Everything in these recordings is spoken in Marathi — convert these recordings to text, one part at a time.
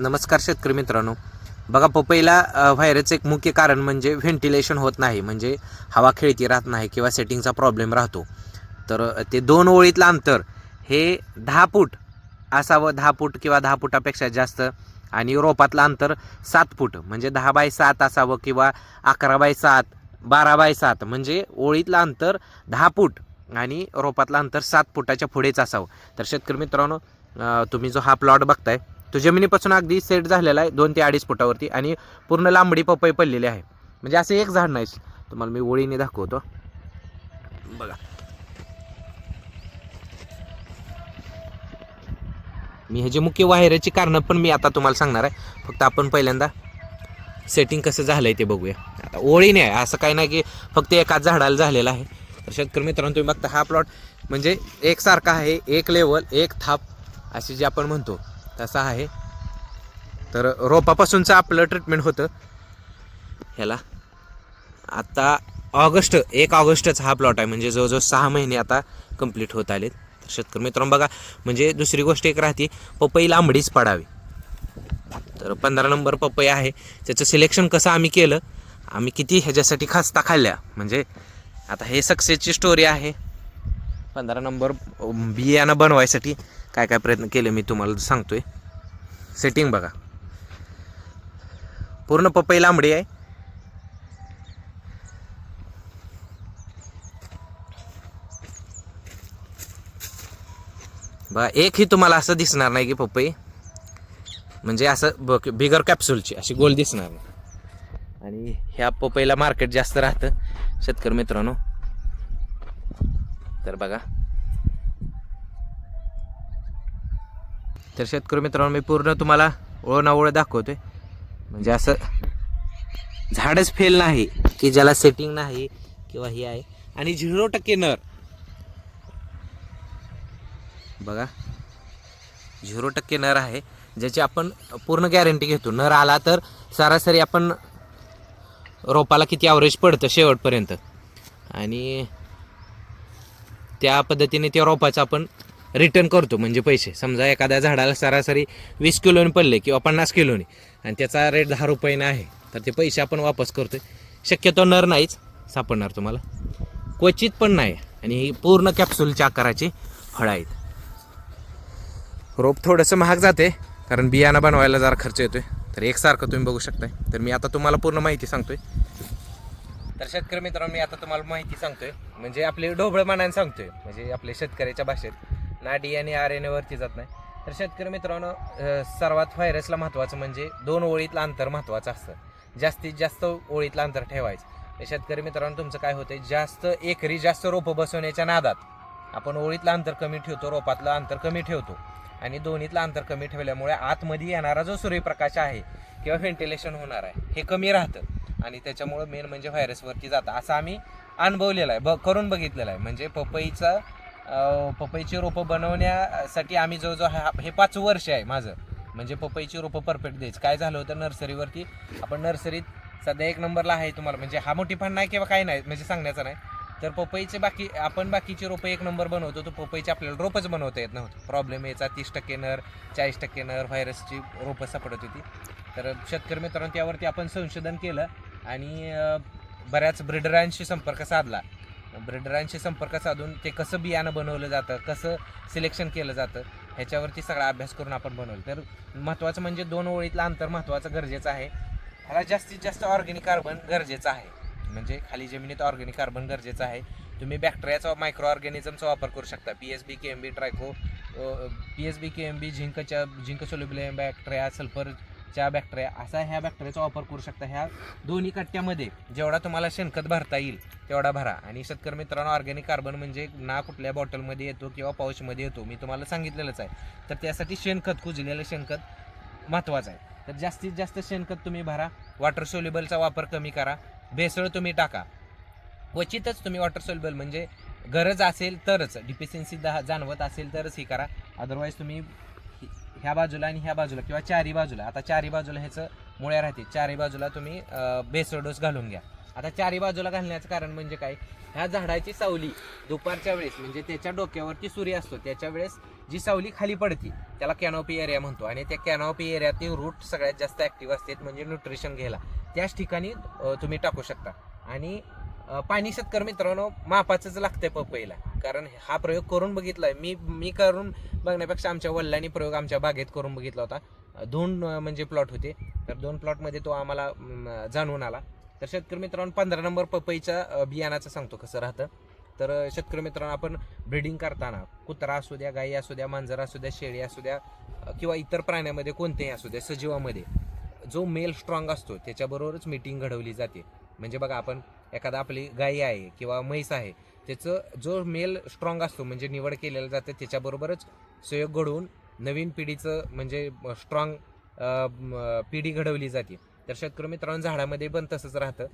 नमस्कार शेतकरी मित्रांनो. बघा पपईला व्हायरसचं एक मुख्य कारण म्हणजे व्हेंटिलेशन होत नाही. म्हणजे हवा खेळती राहत नाही किंवा सेटिंगचा प्रॉब्लेम राहतो. तर ते दोन ओळीतलं अंतर हे दहा फूट असावं दहा फूट किंवा दहा फुटापेक्षा जास्त आणि रोपातलं अंतर सात फूट. म्हणजे दहा बाय सात असावं किंवा अकरा बाय सात बारा बाय सात. म्हणजे ओळीतलं अंतर दहा फूट आणि रोपातलं अंतर सात फुटाच्या पुढेच असावं. तर शेतकरी मित्रांनो तुम्ही जो हा प्लॉट बघताय तो जमिनीपासून अगदी सेट झालेला आहे दोन ते अडीच फुटावरती आणि पूर्ण लांबडी पपई पडलेली आहे. म्हणजे असं एक झाड नाही तुम्हाला मी ओळीने दाखवतो. बघा. मी ह्याची मुख्य वायराची कारणं पण मी आता तुम्हाला सांगणार आहे. फक्त आपण पहिल्यांदा सेटिंग कसं झालं आहे ते बघूया. आता ओळीने आहे असं काही नाही की फक्त एकाच झाडाला झालेलं आहे. तर शेतकरी मित्रांनो तुम्ही बघता हा प्लॉट म्हणजे एकसारखा आहे एक लेवल एक थाप अशी जे आपण म्हणतो. तसा आहे. तर रोपापासूनचं आपलं ट्रीटमेंट होतं. ह्याला. आता ऑगस्ट एक ऑगस्टचा हा प्लॉट आहे. म्हणजे जवळजवळ सहा महिने आता कंप्लीट होत आलेत. तर शेतकरी मित्रांनो बघा म्हणजे दुसरी गोष्ट एक राहते पपई लांबडीच पडावी. तर पंधरा नंबर पपई आहे. त्याचं सिलेक्शन कसं आम्ही केलं? आम्ही किती ह्याच्यासाठी खास्ता खाल्ल्या? म्हणजे आता हे सक्सेसची स्टोरी आहे. पंधरा नंबर बियाणं बनवायसाठी काय काय प्रयत्न केले मी तुम्हाला सांगतोय. सेटिंग बघा. पूर्ण पपई लांबडी आहे. बघा एकही तुम्हाला असं दिसणार नाही की पपई. म्हणजे असं ब- बिगर कॅप्सूलची अशी गोल दिसणार नाही. आणि ह्या पपईला मार्केट जास्त राहतं शेतकरी मित्रांनो. तर बघा. तर शेतकरी मित्रांनो मी पूर्ण तुम्हाला ओळनावळ दाखवतोय. म्हणजे असं झाडच फेल नाही की ज्याला सेटिंग नाही किंवा हे आहे. आणि झिरो टक्के नर. बघा झिरो टक्के नर आहे ज्याची आपण पूर्ण गॅरंटी घेतो. नर आला तर सरासरी आपण रोपाला किती ॲव्हरेज पडतं शेवटपर्यंत? आणि त्या पद्धतीने त्या रोपाचं आपण रिटर्न करतो म्हणजे पैसे. समजा एखाद्या झाडाला सरासरी वीस किलोने पडले किंवा पन्नास किलोने आणि त्याचा रेट दहा रुपयाने आहे तर ते पैसे आपण वापस करतोय. शक्यतो नर नाहीच सापडणार तुम्हाला. क्वचित पण नाही आणि ही पूर्ण कॅप्सूलच्या आकाराची फळं आहेत. रोप थोडंसं महाग जाते कारण बियाणं बनवायला जरा खर्च येतोय. तर एकसारखं तुम्ही बघू शकताय. तर मी आता तुम्हाला पूर्ण माहिती सांगतोय. तर शेतकरी मित्रांनो मी आता तुम्हाला माहिती सांगतोय. म्हणजे आपले ढोबळ मानाने सांगतोय. म्हणजे आपले शेतकऱ्याच्या भाषेत. ना डी आणि आर एन वरती जात नाही. तर शेतकरी मित्रांनो सर्वात व्हायरसला महत्त्वाचं म्हणजे दोन ओळीतलं अंतर महत्त्वाचं असतं. जास्तीत जास्त ओळीतलं अंतर ठेवायचं. शेतकरी मित्रांनो तुमचं काय होतं जास्त एकरी जास्त रोपं बसवण्याच्या नादात आपण ओळीतलं अंतर कमी ठेवतो रोपातलं अंतर कमी ठेवतो. आणि दोन्हीतलं अंतर कमी ठेवल्यामुळे आतमध्ये येणारा जो सूर्यप्रकाश आहे किंवा व्हेंटिलेशन होणार आहे हे कमी राहतं. आणि त्याच्यामुळं मेन म्हणजे व्हायरसवरती जातं. असं आम्ही अनुभवलेलं आहे. ब करून बघितलेलं आहे. म्हणजे पपईचा पपईची रोपं बनवण्यासाठी आम्ही जवळजवळ हा हे पाच वर्ष आहे माझं. म्हणजे पपईची रोपं परफेक्ट द्यायची. काय झालं होतं नर्सरीवरती आपण नर्सरीत सध्या एक नंबरला आहे तुम्हाला. म्हणजे हा मोठी फंड नाही किंवा काही नाही म्हणजे सांगण्याचं नाही. तर पपईचे बाकी आपण बाकीची रोपं एक नंबर बनवतो तो पपईचे आपल्याला रोपच बनवता येत नव्हतं. प्रॉब्लेम यायचा तीस टक्के नर चाळीस टक्के नर व्हायरसची रोपं सापडत होती. तर शेतकरी मित्रांनो त्यावरती आपण संशोधन केलं आणि बऱ्याच ब्रिडरांशी संपर्क साधला. ब्रेडरांशी संपर्क साधून ते कसं बियाणं बनवलं जातं कसं सिलेक्शन केलं जातं ह्याच्यावरती सगळा अभ्यास करून आपण बनवलं. तर महत्त्वाचं म्हणजे दोन ओळीतलं अंतर महत्त्वाचं गरजेचं आहे. ह्याला जास्तीत जास्त ऑर्गॅनिक कार्बन गरजेचं आहे. म्हणजे खाली जमिनीत ऑर्गॅनिक कार्बन गरजेचं आहे. तुम्ही बॅक्टेरियाचा मायक्रो ऑर्गॅनिझमचा वापर करू शकता. P S B K M B tricho P S B K M B झिंकच्या zinc soluble bacteria च्या बॅक्टेरिया असा ह्या बॅक्टेरियाचा वापर करू शकता ह्या दोन्ही कट्ट्यामध्ये. जेवढा तुम्हाला शेणखत भरता येईल तेवढा भरा. आणि शेतकरी मित्रांनो ऑर्गॅनिक कार्बन म्हणजे ना कुठल्या बॉटलमध्ये येतो किंवा पाऊचमध्ये येतो मी तुम्हाला सांगितलेलंच आहे. तर त्यासाठी शेणखत कुजलेलं शेणखत महत्त्वाचं आहे. तर जास्तीत जास्त शेणखत तुम्ही भरा. वॉटर सोल्युबलचा वापर कमी करा. भेसळ तुम्ही टाका. क्वचितच तुम्ही वॉटर सोल्युबल म्हणजे गरज असेल तरच डिफिशियन्सी जाणवत असेल तरच ही करा. अदरवाईज तुम्ही ह्या बाजूला आणि ह्या बाजूला किंवा चारी बाजूला. आता चारी बाजूला ह्याचं मुळ्या राहते चारी बाजूला तुम्ही बेसर डोस घालून घ्या. आता चारी बाजूला घालण्याचं कारण म्हणजे काय? ह्या झाडाची सावली दुपारच्या वेळेस म्हणजे त्याच्या डोक्यावरती सूर्य असतो त्याच्या वेळेस जी सावली खाली पडते त्याला कॅनॉपी एरिया म्हणतो. आणि त्या कॅनॉपी एरियातील रूट सगळ्यात जास्त ॲक्टिव्ह असतात म्हणजे न्यूट्रिशन घ्यायला. त्याच ठिकाणी तुम्ही टाकू शकता. आणि पाणी शेतकरी मित्रांनो मापाचंच लागतंय पपईला. कारण हा प्रयोग करून बघितलाय. मी मी करून बघण्यापेक्षा आमच्या वडिलांनी प्रयोग आमच्या बागेत करून बघितला होता. दोन म्हणजे प्लॉट होते. तर दोन प्लॉटमध्ये तो आम्हाला जाणून आला. तर शेतकरी मित्रांनो पंधरा नंबर पपईच्या बियाणाचं सांगतो कसं राहतं. तर शेतकरी मित्रांनो आपण ब्रिडिंग करताना कुत्रा असू द्या गाई असू द्या मांजर असू द्या शेळी असू द्या किंवा इतर प्राण्यामध्ये कोणतेही असू द्या सजीवामध्ये जो मेल स्ट्रॉंग असतो त्याच्याबरोबरच मीटिंग घडवली जाते. म्हणजे बघा आपण एखादा आपली गाई आहे किंवा म्हैस आहे त्याचं जो मेल स्ट्रॉंग असतो म्हणजे निवड केलेलं जातं त्याच्याबरोबरच सहयोग घडवून नवीन पिढीचं म्हणजे स्ट्रॉंग पिढी घडवली जाते. तर शेतकरी मित्रांनो झाडामध्ये पण तसंच राहतं.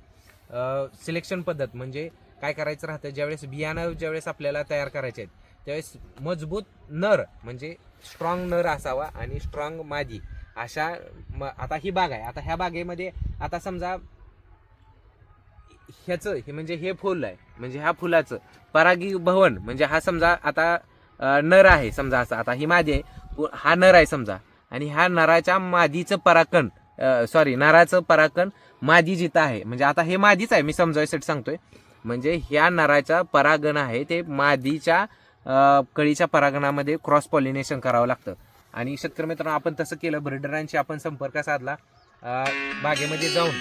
सिलेक्शन पद्धत म्हणजे काय करायचं राहतं ज्यावेळेस बियाणं ज्यावेळेस आपल्याला तयार करायचे आहेत त्यावेळेस मजबूत नर म्हणजे स्ट्रॉंग नर असावा आणि स्ट्रॉंग मादी अशा म- आता ही बाग आहे. आता ह्या बागेमध्ये आता समजा ह्याचं हे म्हणजे हे फुल आहे म्हणजे ह्या फुलाचं. परागी भवन म्हणजे हा समजा आता नर आहे समजा असा. आता ही मादी आहे पु- हा नर आहे समजा. आणि ह्या नराच्या मादीचं पराकण सॉरी नराचं पराकण मादी जिथं आहे. म्हणजे आता हे मादीच आहे मी समजायसाठी सांगतोय. म्हणजे ह्या नराचा परागण आहे ते मादीच्या कळीच्या परागणामध्ये क्रॉस पॉलिनेशन करावं लागतं. आणि शेतकरी मित्रांनो आपण तसं केलं ब्रिडरांशी आपण संपर्क साधला. बागेमध्ये जाऊन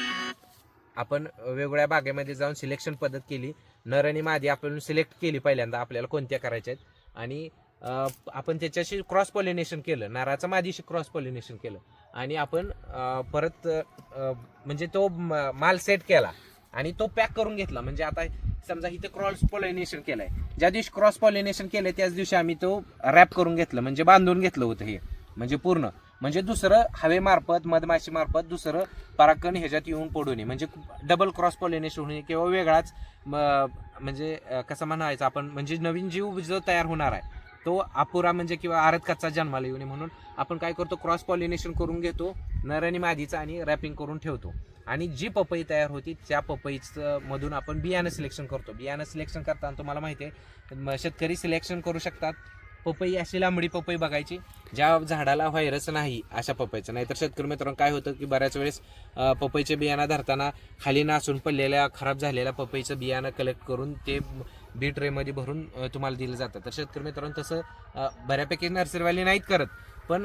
आपण वेगवेगळ्या बागेमध्ये जाऊन सिलेक्शन पद्धत केली. नर आणि मादी आपण सिलेक्ट केली पहिल्यांदा आपल्याला कोणत्या करायच्या आहेत. आणि आपण त्याच्याशी क्रॉस पॉलिनेशन केलं. नाराचं मादीशी क्रॉस पॉलिनेशन केलं. आणि आपण परत म्हणजे तो म- माल सेट केला. आणि तो पॅक करून घेतला. म्हणजे आता समजा इथे क्रॉस पॉलिनेशन केलंय. ज्या दिवशी क्रॉस पॉलिनेशन केलंय त्याच दिवशी आम्ही तो रॅप करून घेतलं. म्हणजे बांधून घेतलं होतं हे. म्हणजे पूर्ण. म्हणजे दुसरं हवेमार्फत मधमाशीमार्फत दुसरं परागकण ह्याच्यात येऊन पडू नये म्हणजे डबल क्रॉस पॉलिनेशन होणे किंवा वेगळाच म्हणजे कसं म्हणायचं आपण म्हणजे नवीन जीव जो तयार होणार आहे तो अपुरा म्हणजे किंवा आरत कच्चा जन्माला येऊ नये म्हणून आपण काय करतो क्रॉस पॉलिनेशन करून घेतो नर आणि मादीचं आणि रॅपिंग करून ठेवतो. आणि जी पपई तयार होती त्या पपईचं मधून आपण बियाणं सिलेक्शन करतो. बियाणं सिलेक्शन करताना तुम्हाला माहिती आहे शेतकरी सिलेक्शन करू शकतात पपई अशी लांबडी पपई बघायची ज्या झाडाला व्हायरस नाही अशा पपईचं. नाहीतर शेतकरी मित्रांनो काय होतं की बऱ्याच वेळेस पपईचे बियाणं धरताना खाली नासून पडलेल्या खराब झालेल्या पपईचं बियाणं कलेक्ट करून ते बी ट्रेमध्ये भरून तुम्हाला दिलं जातं. तर शेतकरी मित्रांनो तसं बऱ्यापैकी नर्सरीवाले नाहीत करत. पण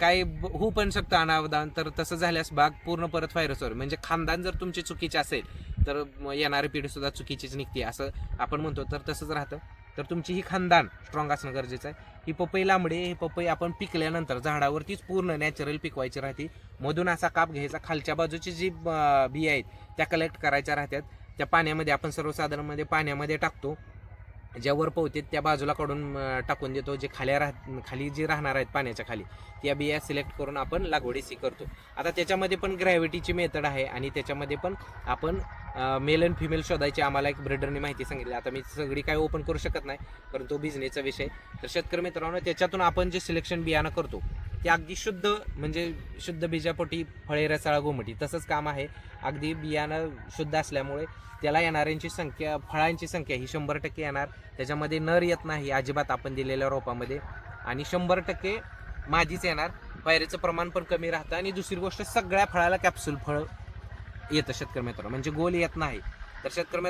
काय होऊ पण शकतं अनावधान. तर तसं झाल्यास बाग पूर्ण परत व्हायरसवर म्हणजे खानदान जर तुमची चुकीचे असेल तर येणारी पिढीसुद्धा चुकीचीच निघते असं आपण म्हणतो. तर तसंच राहतं. तर तुमची ही खानदान स्ट्रॉंग असणं गरजेचं आहे. ही पपई लांबडी हे पपई आपण पिकल्यानंतर झाडावरतीच पूर्ण नॅचरल पिकवायची राहते. मधून असा काप घ्यायचा खालच्या बाजूची जी बिया आहेत त्या कलेक्ट करायच्या राहतात. त्या पाण्यामध्ये आपण सर्वसाधारणमध्ये पाण्यामध्ये टाकतो. ज्या वर पोहतात त्या बाजूला काढून टाकून देतो. जे खाल्या राह खाली जे राहणार आहेत पाण्याच्या खाली त्या बिया सिलेक्ट करून आपण लागवडीसी करतो. आता त्याच्यामध्ये पण ग्रॅव्हिटीची मेथड आहे आणि त्याच्यामध्ये पण आपण मेल अँड फिमेल शोधायची. आम्हाला एक ब्रेडरने माहिती सांगितली. आता मी सगळी काय ओपन करू शकत नाही परंतु बिझनेसचा विषय. तर शेतकरी मित्रांनो त्याच्यातून आपण जे सिलेक्शन बियाणं करतो ते अगदी शुद्ध म्हणजे शुद्ध बीजापोटी फळे रसाळा गोमटी तसंच काम आहे. अगदी बियाणं शुद्ध असल्यामुळे त्याला येणाऱ्यांची संख्या फळांची संख्या ही शंभर टक्के येणार. त्याच्यामध्ये नर येत नाही अजिबात आपण दिलेल्या रोपामध्ये. आणि शंभर टक्के माझीच येणार. पायरीचं प्रमाण पण कमी राहतं. आणि दुसरी गोष्ट सगळ्या फळाला कॅप्सूल फळ येतं शेतकरी मित्र म्हणजे गोल येत नाही. तर शेतकरी